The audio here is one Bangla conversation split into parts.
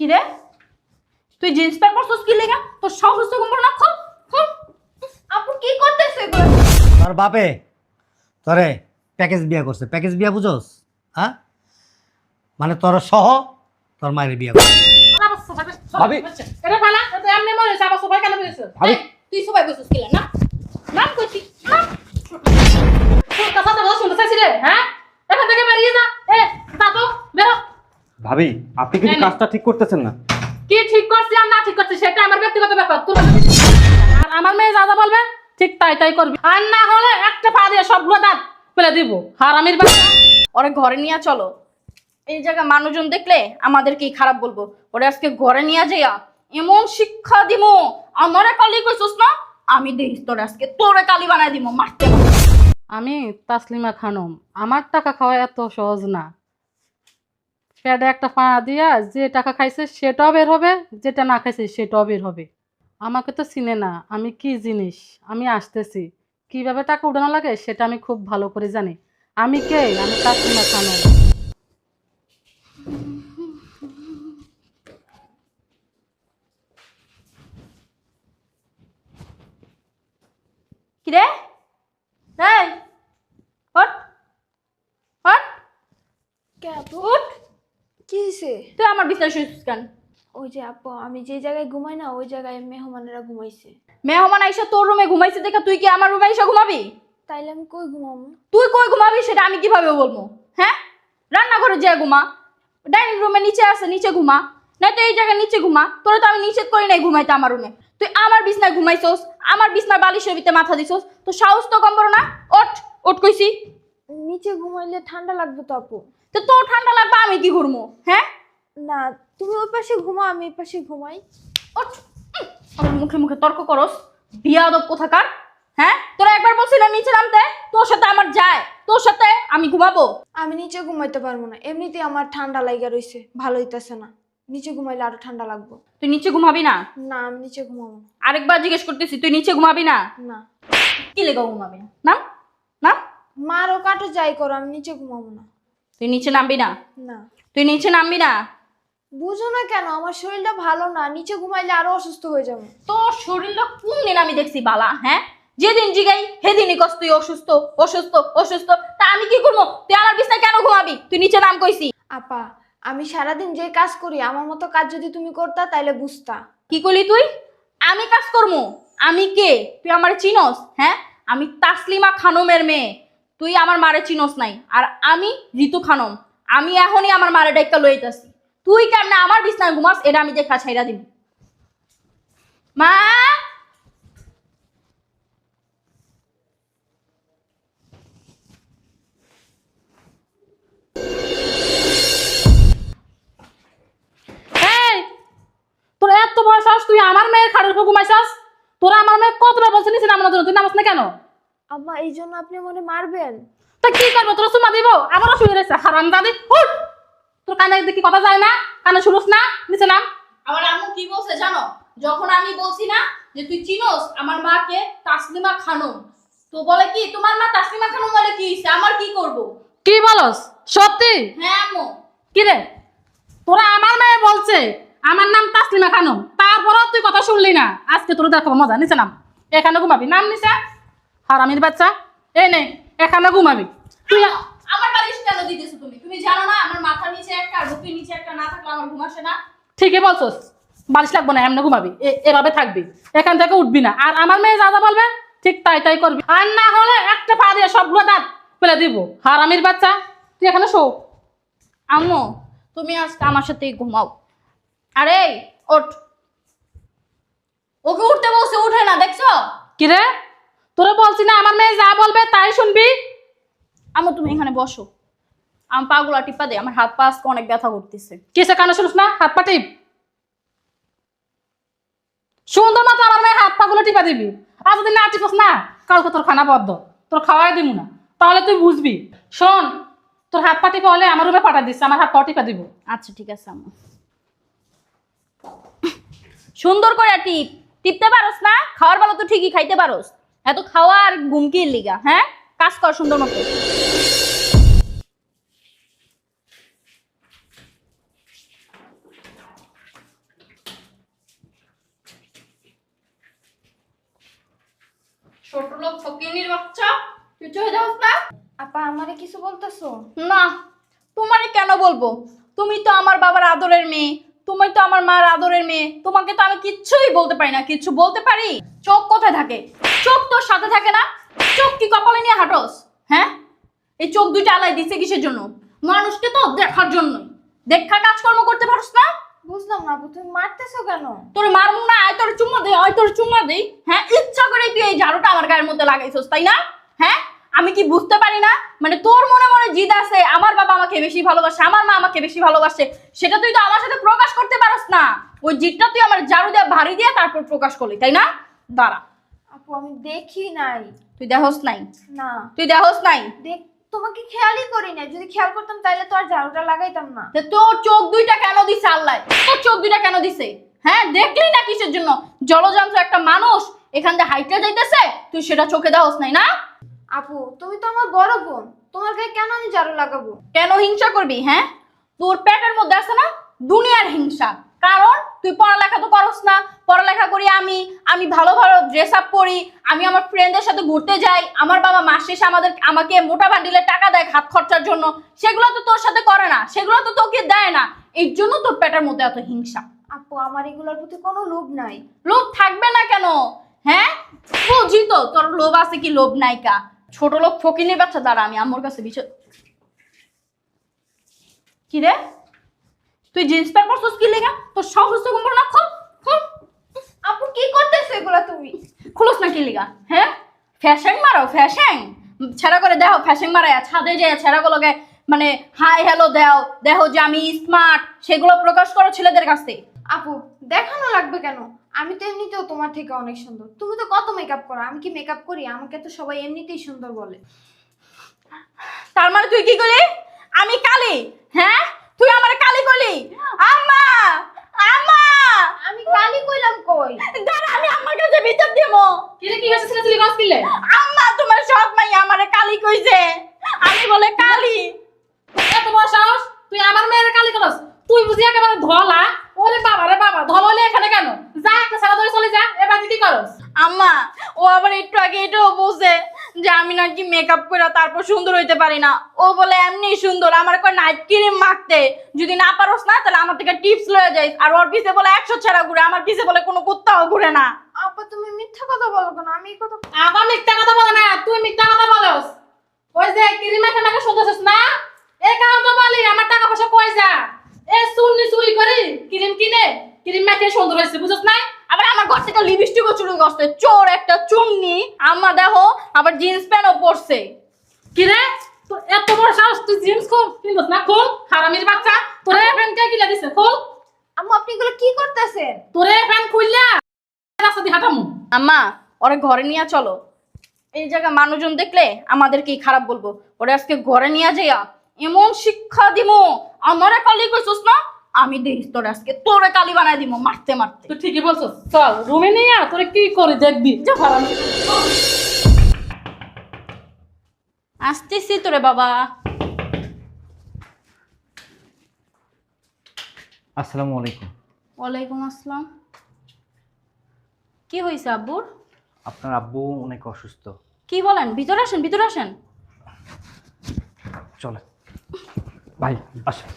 কি রে তুই জিন্স প্যান্ট পরছিস কি লেগা? তোর সাহস তো কম না খোল খোল। আপু কি করতেছে এগুলো? তোর বাপে তোরে প্যাকেজ বিয়া করছে। প্যাকেজ বিয়া বুঝোস? হ্যাঁ? মানে তোর সহ তোর মায়ের বিয়া করছে। ভাবি। এটা ফালা এটা এমনি মরে যাবে সবাই কেন বলেছে ভাবি। তুই সবাই বসছিস কি না? নাম কইছি নাম তোর কথা তো শুনতে চাইছি রে হ্যাঁ? এখান থেকে বেরিয়ে যা। এ দাদু বেরো। ভাবি আপনি কিন্তু কাজটা ঠিক করতেছেন না। কি ঠিক করছি আর না ঠিক করছি সেটা আমার ব্যক্তিগত ব্যাপার তোর আর আমার মেয়ে যা যা বলবে ঠিক তাই তাই করবি। আর না হলে একটা পা দিয়ে সবগুলো দাঁত ফেলে দিব। হারামির বাচ্চা ওরে ঘরে নিয়ে চলো। এই জায়গা মানুষজন দেখলে আমাদেরকেই খারাপ বলব? ওরে আজকে ঘরে নিয়ে যাইয়া এমন শিক্ষা দিমো। আমারে কালি কইছস না আমি দেখিস তোরে আজকে তোরে কালি বানাই দিমো মারতে। আমি তাসলিমা খানম। আমার টাকা খাওয়া এত সহজ না। পেটে একটা পা দিয়া যে টাকা খাইছে সেটাও বের হবে, যেটা না খাইছে সেটাও বের হবে। আমাকে তো চিনে না, আমি কি জিনিস? আমি আসতেছি। কীভাবে টাকা উঠানো লাগে সেটা আমি খুব ভালো করে জানি। আমি কে? আমি তাসলিমা খানম কি রে এই ওঠ ওঠ কে আপু উঠ কি হয়েছে তুই আমার বিছানায় শুয়েছিস কেন? ওই যে আপু আমি যে জায়গায় ঘুমাই না ওই জায়গায় মেহমানেরা ঘুমাইছে। মেহমান আইসা তোর রুমে ঘুমাইছে দেখা তুই কি আমার রুমে আইসা ঘুমাবি? তাইলে আমি কই ঘুমাবো? তুই কই ঘুমাবি সেটা আমি কীভাবে বলব? হ্যাঁ? রান্নাঘরে যে ঘুমা। ডাইনিং রুমে নিচে আছে নিচে ঘুমা। না তো এই জায়গায় নিচে ঘুমা। তোরা তো আমি নিষেধ করি নাই ঘুমাইতে আমার রুমে। তুই আমার বিছনায় ঘুমাইছস আমার বিছনার বালিশের ভিতরে মাথা দিছস। তো সাহস তো কম না? ওঠ ওঠ কইছি। নিচে ঘুমাইলে ঠান্ডা লাগবে তো আপু। তো তোর ঠান্ডা লাগবে আমি কি ঘুরমু হ্যাঁ? না তুমি ওই পাশে ঘুমাও আমি এই পাশে ঘুমাই। ওঠ। উম, আমার মুখে মুখে তর্ক করস। বিয়াদব কোথাকার? হ্যাঁ? তোরা একবার বলছিলাম নিচে নামতে? তোর সাথে আমার যায়। তোর সাথে আমি ঘুমাবো। আমি নিচে ঘুমাইতে পারব না। এমনিতেই আমার ঠান্ডা লাগা রইছে। ভালো হইতাছে না। নিচে ঘুমাইলে আরও ঠান্ডা লাগবো। তুই নিচে ঘুমাবি না? না আমি নিচে ঘুমাবো না। আরেকবার জিজ্ঞেস করতেছি তুই নিচে ঘুমাবি না? না। কি লেগে ঘুমাবি না? নাম? নাম? মারও কাটো যাই করো আমি নিচে ঘুমাবো না। তুই নিচে নামবি না? না। তুই নিচে নামবি না? বুঝো না কেন আমার শরীরটা ভালো না নিচে ঘুমাইলে আরও অসুস্থ হয়ে যাব। তোর শরীরটা কোন দিন আমি দেখছি বালা হ্যাঁ? যেদিন জিগাই হেদিনই কস তুই অসুস্থ অসুস্থ অসুস্থ। তা আমি কি করব? তুই আমার বিছনায় কেন ঘুমাবি? তুই নিচে নাম কইছি। আপা আমি সারাদিন যে কাজ করি আমার মতো কাজ যদি তুমি করতা তাইলে বুঝতা। কি করলি তুই? আমি কাজ করব। আমি কে? তুই আমার চিনস হ্যাঁ? আমি তাসলিমা খানমের মেয়ে। তুই আমার মারে চিনস নাই। আর আমি ঋতু খানম। আমি এখনই আমার মারে ডাইকা লইতাছি তুই কেমনে আমার বিছনায় ঘুমাস, এটা আমি দেখা ছাইরা দিন মা! তোর তুই আমার মেয়ের খাটের ঘুমাইছাস? তোরা আমার মেয়ে কতবার বলছিস নামানোর জন্য? তুই নামাস না কেন? আম্মা এই জন্য আপনি মনে মারবেন? তা কি করব? তোর চুমা দিব? আবারও শুয়ে রয়েছে। হারাম দাদি উঠ! তোর কানে দেখি কথা যায় না কানে শুনোস না নিচে নাম। আমার আম্মু কি বলছে জানো? যখন আমি বলছি না যে তুই চিনোস আমার মাকে তাসলিমা খানম। তো বলে কি তোমার মা তাসলিমা খানম বলে কি হইছে? আমার কি করব? কি বলস? সত্যি? হ্যাঁ আম্মু। কি রে? তোরা আমার মেয়ে বলছে আমার নাম তাসলিমা খানম। তারপরও তুই কথা শুনলি না। আজকে তোর দেখো মজা নিচে নাম। এখানে ঘুমাবি। নাম নিচে। হারামির বাচ্চা? এই নে এখানে ঘুমাবি। তুই আমার বালিশ কেন দিতেছো তুমি? তুমি জানো না আমার মাথার নিচে একটা আর বুকের নিচে একটা না থাকলে আমার ঘুম আসে না। ঠিকই বলছস বালিশ লাগবো না এমনি ঘুমাবি। এভাবে থাকবি। এখান থেকে উঠবি না। আর আমার মেয়ে যা যা বলবে ঠিক তাই তাই করবি। আর না হলে একটা পা দিয়ে সবগুলো দাঁত ফেলে দিব। হারামির বাচ্চা তুই এখানে শো। আম্মু তুমি আজকে আমার সাথেই ঘুমাও। আরে ওঠ। ওকে উঠতে বলছে উঠে না দেখছ? কি রে? তোরা বলছি না, আমার মেয়ে যা বলবে তাই শুনবি? আম্মু তুমি এখানে বসো। আমার পাগুলা টিপা দে, আমার হাত পা আজকে অনেক ব্যথা করতেছে। কিসে কানে শুনিস না? হাত পা টিপ। সুন্দর মতো আমার মেয়ে হাত পা গুলো টিপা দিবি। আর যদি না টিপস না, কালকে তোর খানা বদ্ধ তোর খাওয়াই দিব না। তাহলে তুই বুঝবি। শোন, তোর হাত পা টিপা হলে আমার রুমে পাঠা দিচ্ছে আমার হাত পা টিপা দিব। আচ্ছা ঠিক আছে, আম্মু। সুন্দর করে টিপ। টিপতে পারোস না? খাওয়ার বেলা তো ঠিকই খাইতে পারোস। এত খাওয়া আর ঘুমকির লিগা হ্যাঁ? কাজ কর সুন্দর মতো। ছোট লোক ফকিনির বাচ্চা তুই চলে যাও না? আপা আমারে কিছু বলতেছো? না তোমারে কেন বলব? তুমি তো আমার বাবার আদরের মেয়ে। তুমি তো আমার মার আদরের মেয়ে। তোমাকে তো আমি কিচ্ছুই বলতে পারি না। কিচ্ছু বলতে পারি? চোখ কোথায় থাকে? চোখ তোর সাথে থাকে না? চোখ কি কপালে নিয়ে হাঁটোস? হ্যাঁ? এই চোখ দুইটা আলাই দিছে কিসের জন্য? মানুষকে তো দেখার জন্যই। দেখা কাজকর্ম করতে পারস না? বুঝলাম না তুমি মারতেছো কেন? তোর মারমু না আয় তোর চুম্মা দে আয় তোর চুম্মা দেই হ্যাঁ ইচ্ছা করে তুই এই ঝাড়ুটা আমার গায়ের মধ্যে লাগাইছস তাই না? হ্যাঁ? আমি কি বুঝতে পারি না? মানে তোর মনে মনে জিদ আছে আমার বাবা আমাকে বেশি ভালোবাসে আমার মা আমাকে বেশি ভালোবাসে সেটা তুই তো আমার সাথে প্রকাশ করতে পারস না। ওই জিদটা তুই আমার ঝাড়ু দিয়ে ভারী দিয়ে তারপর প্রকাশ করলি তাই না? দাঁড়া। আপু আমি দেখি নাই। তুই দেহস নাই? না। তুই দেহস নাই? দেখ তোমাকে খেয়ালই করি না যদি খেয়াল করতাম তাহলে তো আর ঝাড়ুটা লাগাইতাম না। তোর চোখ দুইটা কেন দিছে আল্লাহ? তোর চোখ দুইটা কেন দিছে? হ্যাঁ দেখলি না কিসের জন্য? জলযন্ত্র একটা মানুষ এখান দিয়ে হাইটে যাইতেছে তুই সেটা চোখে দেওয়াস নাই না? আপু তুমি তো আমার বড় বোন। তোমার গায়ে কেন আমি ঝাড়ু লাগাবো? কেন হিংসা করবি হ্যাঁ? তোর পেটের মধ্যে আছে না দুনিয়ার হিংসা। কারণ তুই পড়ালেখা তো করস না। পড়ালেখা করি আমি আমি ভালো ভালো ড্রেস আপ করি আমি আমার ফ্রেন্ডদের সাথে ঘুরতে যাই আমার বাবা মাস শেষে আমাদের আমাকে মোটা বান্ডিলের টাকা দেয় হাত খরচার জন্য। সেগুলো তো তোর সাথে করে না সেগুলো তো তোকে দেয় না। এই জন্য তোর পেটের মধ্যে এত হিংসা। আপু আমার এগুলোর প্রতি কোনো লোভ নাই। লোভ থাকবে না কেন? হ্যাঁ? বুঝি তো তোর লোভ আছে কি লোভ নাইকা ছোট লোক ফকিনি বাচ্চা দাঁড়া আমি আমার কাছে বিষয় কি রে? তুই জিন্স প্যান্ট পরছিস কি লেগা? তোর সাহস তো কম না? খোল খোল। আপু কি করতেছো এগুলা তুমি? খুলস না কি লেগা? হ্যাঁ? ফ্যাশন মারো ফ্যাশন। ছেড়া করে দেখো ফ্যাশন মারায় ছাদে যে ছেড়াগুলোকে মানে হাই হ্যালো দেও। দেখো যে আমি স্মার্ট সেগুলো প্রকাশ করো ছেলেদের কাছে আপু দেখানো লাগবে কেন? আমি তো এমনিতেও তোমার থেকে অনেক সুন্দর। তুমি তো কত মেকআপ করো? আমি কি মেকআপ করি? আমাকে তো সবাই এমনিতেই সুন্দর বলে। তার মানে তুই কি করলি? আমি কালি। হ্যাঁ? তুই আমার কালি করলি? আম্মা! আম্মা! আমি কালি কইলাম কই? দাঁড়া আমি আমার কাছে বিচার দেবো কিরে কি হয়েছে ছেলে ছেলে গাছ কিনলে? আম্মা তোমার সব মাই আমারে কালি কইছে। আমি বলে কালি। এত বড় সাহস? তুই আমার মেয়ের কালি করস? তুই বুঝি একেবারে ধলা? ওরে বাবা রে বাবা ধল হলে এখানে কেন? করস? আম্মা ও আবার একটু আগে এটাও বলছে যে আমি নাকি মেকআপ করে তারপর সুন্দর হইতে পারি না। ও বলে এমনি সুন্দর আমার কয় নাইট ক্রিম মাখতে। যদি না পারোস না তাহলে আমার থেকে টিপস লয়ে যাইস। আর ওর পিছে বলে একশো ছাড়া ঘুরে আমার পিছে বলে কোনো কুত্তাও ঘুরে না। আপা তুমি মিথ্যা কথা বলো কেন? আমি কথা আবার মিথ্যা কথা বলে না তুই মিথ্যা কথা বলস। ওই যে ক্রিম মাখে মাখে না? এই কারণ তো বলি আমার টাকা পয়সা কই যা এ চুন্নি চুরি করি ক্রিম কিনে। ক্রিম মাখে সুন্দর হয়েছে বুঝছ না আবার আমার ঘর থেকে লিপস্টিকও চুরি করছে চোর একটা চুন্নি আম্মা দেখো আবার জিন্স প্যান্টও পরছে। কিরে তোর এত বড় সাহস তুই জিন্স খুল কিনবস না খুল হারামির বাচ্চা তোরে ফ্যান কে কিলা দিছে খুল আম্মু আপনি এগুলো কি করতেছেন? তোরে ফ্যান খুললা রাস্তা দিয়ে হাঁটামু। আম্মা ওরে ঘরে নিয়ে চলো। এই জায়গা মানুষজন দেখলে আমাদের কি খারাপ বলব? ওরে আজকে ঘরে নিয়ে যাইয়া এমন শিক্ষা দিমু। আমারে কালি কইছস না? আমি দেখিস তোরে আজকে তোরে কালি বানাই দিব মারতে মারতে। তুই ঠিকই বলছস। চল রুমে নিয়ে তোরে কি করে দেখবি? হারামি আসতেছি তোরে বাবা। আসসালামু আলাইকুম। ওয়ালাইকুম আসসালাম। কি হয়েছে আব্বুর আপনার আব্বু অনেক অসুস্থ। কি বলেন? ভিতরে আসেন ভিতরে আসেন। চলে ভাই আসেন।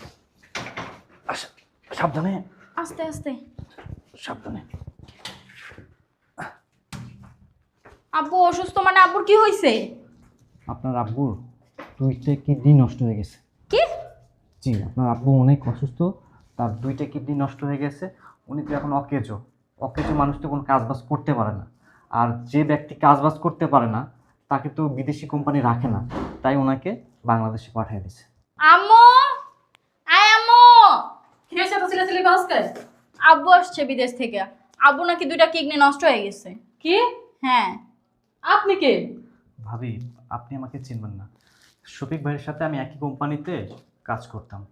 আসেন সাবধানে। আস্তে আস্তে। সাবধানে। আব্বু অসুস্থ মানে আব্বুর কি হয়েছে আপনার আব্বুর দুইটা কিডনি নষ্ট হয়ে গেছে। কি? জি আপনার আব্বু অনেক অসুস্থ তার দুইটা কিডনি নষ্ট হয়ে গেছে। উনি তো এখন অকেজো। অকেজো মানুষ তো কোনো কাজবাজ করতে পারে না। আর যে ব্যক্তি কাজবাজ করতে পারে না তাকে তো বিদেশি কোম্পানি রাখে না। তাই ওনাকে বাংলাদেশে পাঠিয়ে দিছে। আম্মু আয় আম্মু কি হয়েছে তো ছেলে ছেলে গাছকে আব্বু আসছে বিদেশ থেকে। আব্বু নাকি দুইটা কিডনি নষ্ট হয়ে গেছে। কি? হ্যাঁ। আপনি কে? ভাবি আপনি আমাকে চিনবেন না। শফিক ভাইয়ের সাথে আমি একই কোম্পানিতে কাজ করতাম।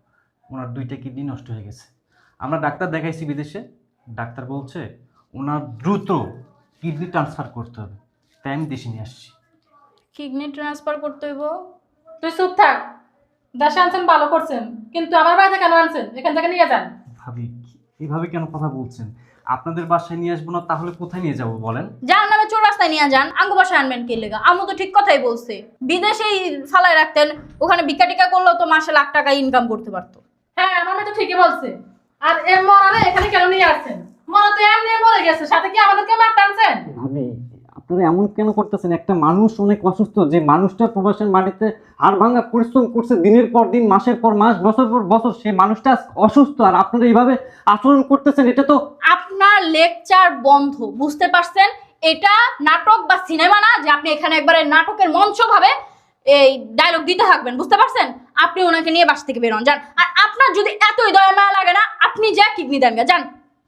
ওনার দুইটা কিডনি নষ্ট হয়ে গেছে। আমরা ডাক্তার দেখাইছি বিদেশে। ডাক্তার বলছে ওনার দ্রুত কিডনি ট্রান্সফার করতে হবে। তাই আমি দেশে নিয়ে আসছি। কিডনি ট্রান্সফার করতে হইব? তুই চুপ থাক। দেশে আনছেন ভালো করছেন। কিন্তু আমার বাড়িতে কেন আনছেন? এখান থেকে নিয়ে যান। ভাবি এইভাবে কেন কথা বলছেন? আপনাদের বাসায় নিয়ে আসব না তাহলে কোথায় নিয়ে যাব বলেন? যার নামে চোর রাস্তায় নিয়ে যান আঙ্গু বাসায় আনবেন কে লেগা? আমু তো ঠিক কথাই বলছে। বিদেশেই ফালায় রাখতেন ওখানে ভিক্ষা টিকা করলেও তো মাসে লাখ টাকা ইনকাম করতে পারতো। হ্যাঁ আমার মেয়ে তো ঠিকই বলছে। আর এ মরারে এখানে কেন নিয়ে আসছেন? মরা তো এমনি মরে গেছে সাথে কি আমাদেরকে মারতে আনছেন? ভাবি আপনারা এমন কেন করতেছেন একটা মানুষ অনেক অসুস্থ, যে মানুষটা প্রবাসের মাটিতে আর ভাঙা পরিশ্রম করছে দিনের পর দিন, মাসের পর মাস, বছর পর বছর, সেই মানুষটা অসুস্থ, আর আপনারা এইভাবে আচরণ করতেছেন, এটা তো আপনার লেকচার বন্ধ, বুঝতে পারছেন? এটা নাটক বা সিনেমা না, যে আপনি এখানে একবারে নাটকের মঞ্চ ভাবে এই ডায়লগ দিতে থাকবেন, বুঝতে পারছেন? আপনি ওনাকে নিয়ে বাস থেকে বেরোন, যান। আর আপনার যদি এতই দয়া মায়া লাগে না, আপনি যা কিডনি দেন, যান।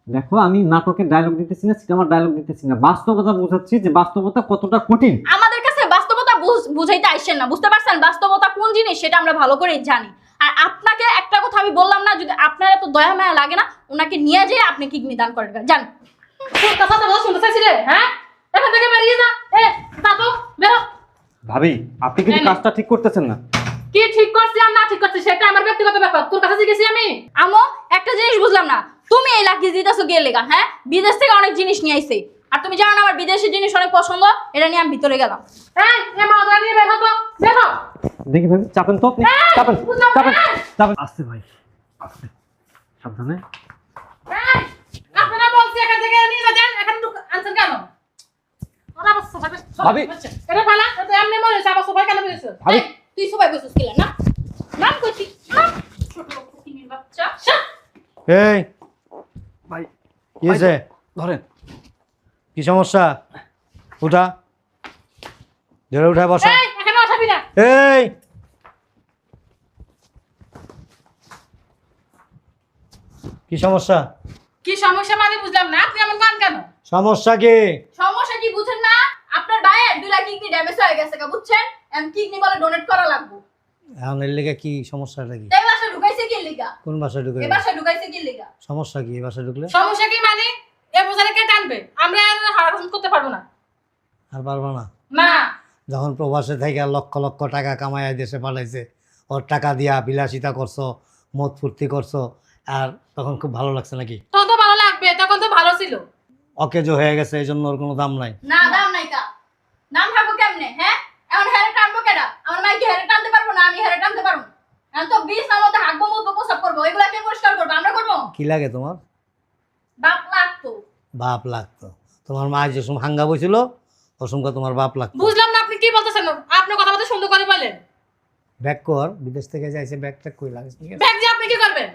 দেখো আমি নাটকের ডায়লগ দিতেছি না সিনেমার ডায়লগ দিতেছি না। বাস্তবতা বোঝাচ্ছি যে বাস্তবতা কতটা কঠিন। আমাদের কাছে বাস্তবতা বুঝ- বুঝাইতে আসছেন না বুঝতে পারছেন? বাস্তবতা কোন জিনিস সেটা আমরা ভালো করেই জানি। আর আপনাকে একটা কথা আমি বললাম না যদি আপনার এত দয়া মায়া লাগে না ওনাকে নিয়ে যেয়ে আপনি কিডনি দান করেন। তোর কথা তো শুনতে চাইছি রে হ্যাঁ এখান থেকে বেরিয়ে যা এ বেরো ভাবি আপনি কিন্তু কাজটা ঠিক করতেছেন না। কি ঠিক করছি আর না ঠিক করছি সেটা আমার ব্যক্তিগত ব্যাপার। তোর কাছে জিজ্ঞেসি আমি। আমো একটা জিনিস বুঝলাম না। তুমি এই লাকি দিতেছো গিয়ে লেগা হ্যাঁ? বিদেশ থেকে অনেক জিনিস নিয়ে আইছে। আর তুমি জানো না আমার বিদেশি জিনিস অনেক পছন্দ এটা নিয়ে আমি ভিতরে গেলাম। এই এ মা ওদের নিয়ে বের হতো বের। হ দেখি ভাবি চাপেন তো। আপনি চাপেন চাপেন চাপেন। আসতে ভাই আসতে সাবধানে। আপনারা বলছি এখান থেকে নিয়ে যান এখানে ঢুক আনছেন কেন? ভাবি। এটা ফালা এটা এমনি গেছে আবার সোফায় কেন ভাবি। তুই সবাই বসেছিস কিলা না? নাম কইছি। নাম। ছোট বাচ্চা। এই কি হয়েছে ধরেন। কি সমস্যা? উঠা। ধরে উঠা বসা। এই কি সমস্যা? কি সমস্যা মানে বুঝলাম না। আপনি এমন গান কেন? সমস্যা কি? সমস্যা কি বুঝেন না? আপনার ভাইয়ের দুই লাখ কিডনি ড্যামেজ হয়ে গেছে কা বুঝছেন? এম কিডনি বলে ডোনেট করা লাগবে। এখন এর লেগে কি সমস্যাটা কি? ঢুকাইছে কি লিগা? কোন বাসায় ঢুকে এই বাসা ঢুকাইছে কি লিগা? সমস্যা কি এই বাসায় ঢুকলে? সমস্যা কি মানে? এ বোঝারে কে টানবে? আমরা আর হারাম করতে পারব না। আর পারব না? না। যখন প্রবাসে থেকে লক্ষ লক্ষ টাকা কামায় দেশে পাঠাইছে ওর টাকা দিয়া বিলাসিতা করছ মদ ফুর্তি করছ আর তখন খুব ভালো লাগছে নাকি? তখন তো ভালো লাগবে তখন তো ভালো ছিল। অকেজো হয়ে গেছে এই জন্য ওর কোনো দাম নাই। না দাম নাই কা নাম থাকব কেমনে হ্যাঁ? এমন হেরে টানবো কেডা? আমার মাই কি হেরে টানতে পারব না আমি হেরে টানতে পারব এখন তো বিষ না মধ্যে হাগবো মুখবো প্রসাব করব এগুলা কে পরিষ্কার করব? আমরা করব? কি লাগে তোমার? বাপ লাগতো। বাপ লাগতো। তোমার মা যে সময় হাঙ্গা বইছিল ওর সঙ্গে তোমার বাপ লাগতো। বুঝলাম না আপনি কি বলতেছেন? আপনি কথা বলতে সুন্দর করে বলেন। ব্যাগ কর বিদেশ থেকে যাইছে ব্যাগ ট্যাগ কই লাগেজ ঠিক ব্যাগ যে আপনি কি করবেন?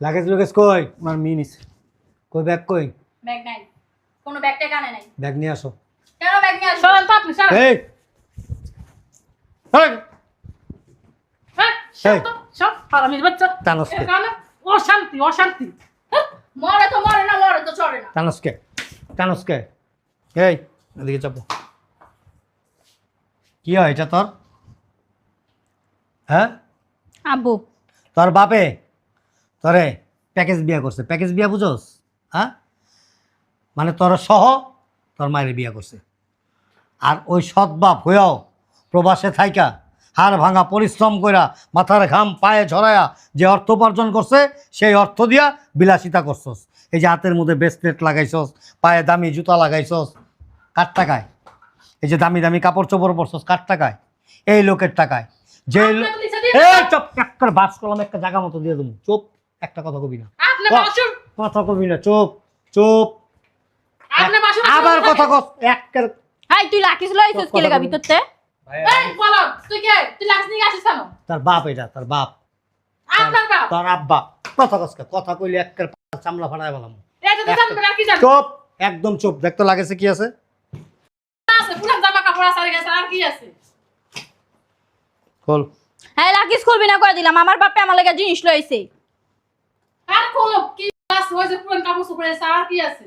লাগেজ লুগেজ কই? আমার মেয়ে নিছে। কই ব্যাগ কই? ব্যাগ নাই। কোনো ব্যাগ ট্যাগ আনে নাই। ব্যাগ নিয়ে আসো। কেন ব্যাগ নিয়ে সরেন তো আপনি এই! এই, হ্যাঁ সব তো সব হারামির বাচ্চা। টানসকে অশান্তি অশান্তি। হ্যাঁ, মরে তো মরে না মরে তো চড়ে না। টানসকে টানসকে এই এদিকে চাপো। কি হয় এটা তোর? হ্যাঁ? আব্বু। তোর বাপে তোরে প্যাকেজ বিয়া করছে। প্যাকেজ বিয়া বুঝোস? হ্যাঁ? মানে তোর সহ তোর মায়ের বিয়া করছে। আর ওই সৎ বাপ হয়েও প্রবাসে থাইকা হাড় ভাঙা পরিশ্রম কইরা মাথার ঘাম পায়ে ঝরায়া যে অর্থ উপার্জন করছে সেই অর্থ দিয়া বিলাসিতা করছস। এই যে হাতের মধ্যে ব্রেসলেট লাগাইছস পায়ে দামি জুতা লাগাইছস কার টাকায়? এই যে দামি দামি কাপড় চোপড় পরছস কার টাকায়? এই লোকের টাকায়। যে চুপ একটা বাস করলাম একটা জায়গা মতো দিয়ে দেবো। চুপ একটা কথা কবি না। কথা কবি না চুপ চুপ। আপনি আবার কথা কস হাই তুই লাকিস লইছিস কি লেগা। ভিতরতে? এই বলো তুই কে? তুই লাক্স নিয়ে আসিস কেন? তার বাপ এটা তার বাপ। তার আব্বা। কথা কে? কথা কইলে একটা চামড়া ফাটায় বললাম এটা তো জানবেন আর কি জানবেন চুপ একদম চুপ। দেখতে লাগেছে কি আছে? আছে পুরো জামা কাপড় আছে আর গেছে আর কি আছে? খোল। হ্যাঁ লাকিস খুলবি না করে দিলাম। আমার বাপে আমার লেগে জিনিস লইছে। আর কি কাপড় সুপড়ে কি আছে?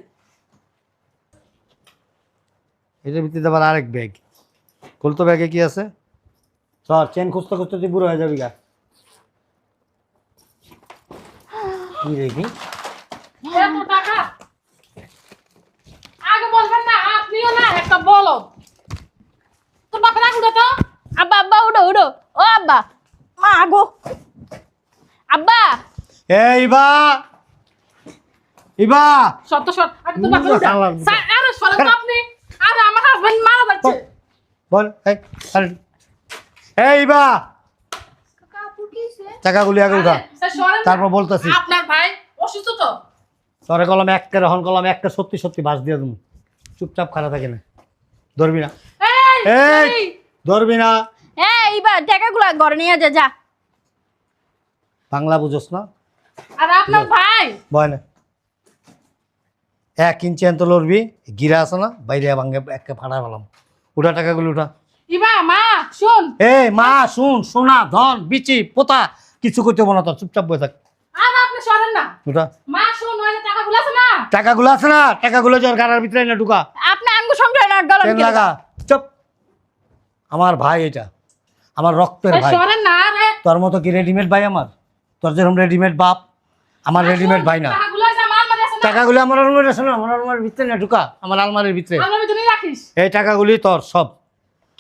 এটার ভিতরে আবার আরেক ব্যাগ খোল তো ব্যাগে কি আছে? সর চেন খুঁজতে খুঁজতে তুই বুড়ো হয়ে যাবি গা। কি দেখি এত টাকা। আগে বলবেন না আপনিও না একটা বলো। তোর বাপের আগুন তো। আব্বা আব্বা উঠো উঠো ও আব্বা। মা আগো। আব্বা। এই বা ইবা। সত্য বাপের আরে সরেন আপনি। আর আরে আমার হাজবেন্ড মারা যাচ্ছে। বল এই আরে- এই বা। টাকাগুলি আগে উঠা। তারপর বলতেছি। আপনার ভাই অসুস্থ তো। তরে কলম রহন কলম সত্যি সত্যি বাস দিয়ে তুমি চুপচাপ থাকে না। ধরবি না। এই, ধরবি না। এইবার টাকাগুলো ঘরে নিয়ে যা যা। বাংলা বুঝোস না? আর আপনার ভাই? ভয় না। এক ইঞ্চি এত লড়বি গিরা আছে না? বাইরে ভাঙ্গে একটা ফাটা ফেলাম। উঠা টাকাগুলি উঠা। ইবা মা শুন। এই মা শুন সোনা ধন বিচি পোতা কিছু করতে না তোর চুপচাপ বসে থাক। আর আপনি সরেন না। উঠা। মা শুন ওই যে টাকাগুলো আছে না? টাকাগুলো আছে না টাকাগুলো জ্বর গাড়ার ভিতরে না ঢুকা। আপনি আঙ্গু না লাগা। চুপ। আমার ভাই এটা। আমার রক্তের ভাই। সরেন না আরে। তোর মতো কি রেডিমেড ভাই আমার? তোর যেরকম রেডিমেড বাপ আমার রেডিমেড ভাই না। টাকাগুলো আমার আলমারি আছে না। আমার আলমারির ভিতরে না ঢুকা। আমার আলমারির ভিতরে এই টাকাগুলি তোর সব।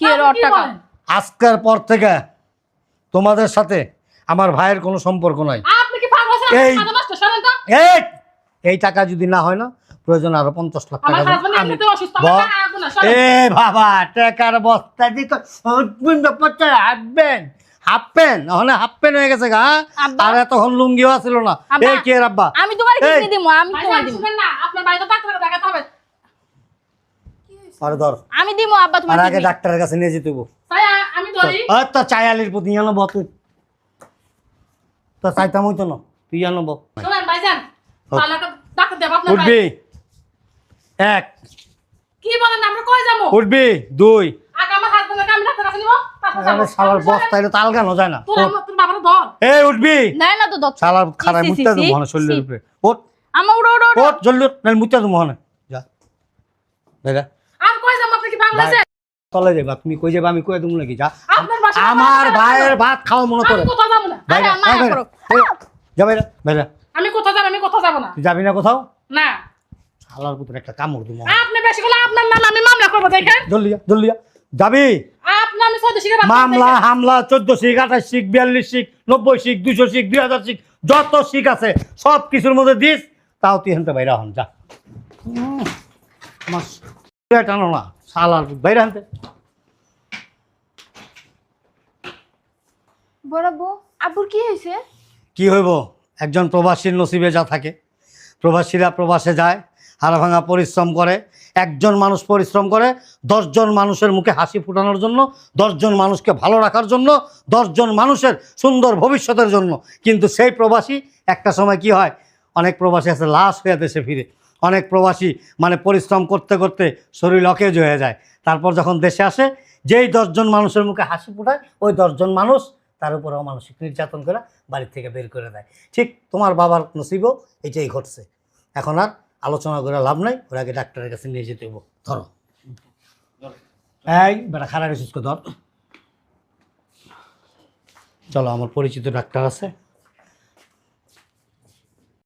কি এর টাকা? আজকের পর থেকে তোমাদের সাথে আমার ভাইয়ের কোনো সম্পর্ক নাই। আপনি কি পাগল আছেন? এই- মাথা নষ্ট সরেন তো। এই এই টাকা যদি না হয় না প্রয়োজন আরও পঞ্চাশ লাখ আমার টাকা দেব। হাজবেন্ড আমি এমনিতে অসুস্থ আমার ব- টাকা রাখব না সরেন। এ বাবা টাকার বস্তা দিত পচা হাফবেন হাফপেন ওখানে হাফপেন হয়ে গেছে গা। হ্যাঁ? আব্বা। আর এতক্ষণ লুঙ্গিও আছিল না। আব্বা। এই কে রাব্বা আমি তোমার এই। কিনে দিব আমি তোমার দিব শুনেন না আপনার বাড়িতে ডাক্তার দেখাতে হবে। আরে ধর। আমি দিব আব্বা তোমার আগে ডাক্তারের কাছে নিয়ে যেতে আমি ধরি। তো চায়ালির প্রতি জানো তুই। তো চাইতাম হইতো না তুই জানো শুনেন ভাইজান। হোক। তাহলে একটা ডাক্তার দেব আপনার উঠবি। এক। কি বলেন আমরা কই যাব? উঠবি। দুই। শালার বস্তা এটা তাল যায় না। এই উঠবি। নাই না তো দত্ত শালার খারাপ সি, সি, মুত্তা সি, তুমি শরীরের উপরে। ওঠ আমার উড়ো উড়ো উড়ো। ওঠ জলদি মুত্তা তুমি মনে যা। দেখা। যাব আপনি কি বাংলাদেশে তলে যাবা তুমি কই যাবা আমি কই দেবো নাকি যা। আমার ভাইয়ের ভাত খাওয়া মনে করে। না আমি কোথাও যাব আমি কোথাও যাব না। যাবি না কোথাও? না। পুত্র একটা কামড় দিব। আপনি বেশি করলে আপনার নাম আমি মামলা করব দেখেন। জলদি যা জলদি যা। যাবি? আপনি আমি চৌদ্দ শিখে মামলা হামলা চোদ্দ শিখ আঠাশ শিখ বিয়াল্লিশ শিখ নব্বই শিখ দুশো শিখ দুই হাজার শিখ যত শিখ আছে সব কিছুর মধ্যে দিস তাও তুই হেনতে বাইরে হন যা। টানো না। শালার বাইরে বউ আব্বুর কি হয়েছে? কি হইব? একজন প্রবাসীর নসিবে যা থাকে। প্রবাসীরা প্রবাসে যায় হাড় ভাঙা পরিশ্রম করে একজন মানুষ পরিশ্রম করে দশজন মানুষের মুখে হাসি ফুটানোর জন্য দশজন মানুষকে ভালো রাখার জন্য দশজন মানুষের সুন্দর ভবিষ্যতের জন্য। কিন্তু সেই প্রবাসী একটা সময় কি হয়? অনেক প্রবাসী আছে লাশ হয়ে দেশে ফিরে। অনেক প্রবাসী মানে পরিশ্রম করতে করতে শরীর অকেজ হয়ে যায়। তারপর যখন দেশে আসে, যেই দশজন মানুষের মুখে হাসি ফুটায়, ওই দশজন মানুষ তার উপরেও মানসিক নির্যাতন করে বাড়ি থেকে বের করে দেয়। ঠিক তোমার বাবার নসিবও এটাই ঘটছে। এখন আর আলোচনা করে লাভ নাই, ওর আগে ডাক্তারের কাছে নিয়ে যেতে হইব। ধরো। এই বেটা খারাপ রিসুস ধর চলো, আমার পরিচিত ডাক্তার আছে।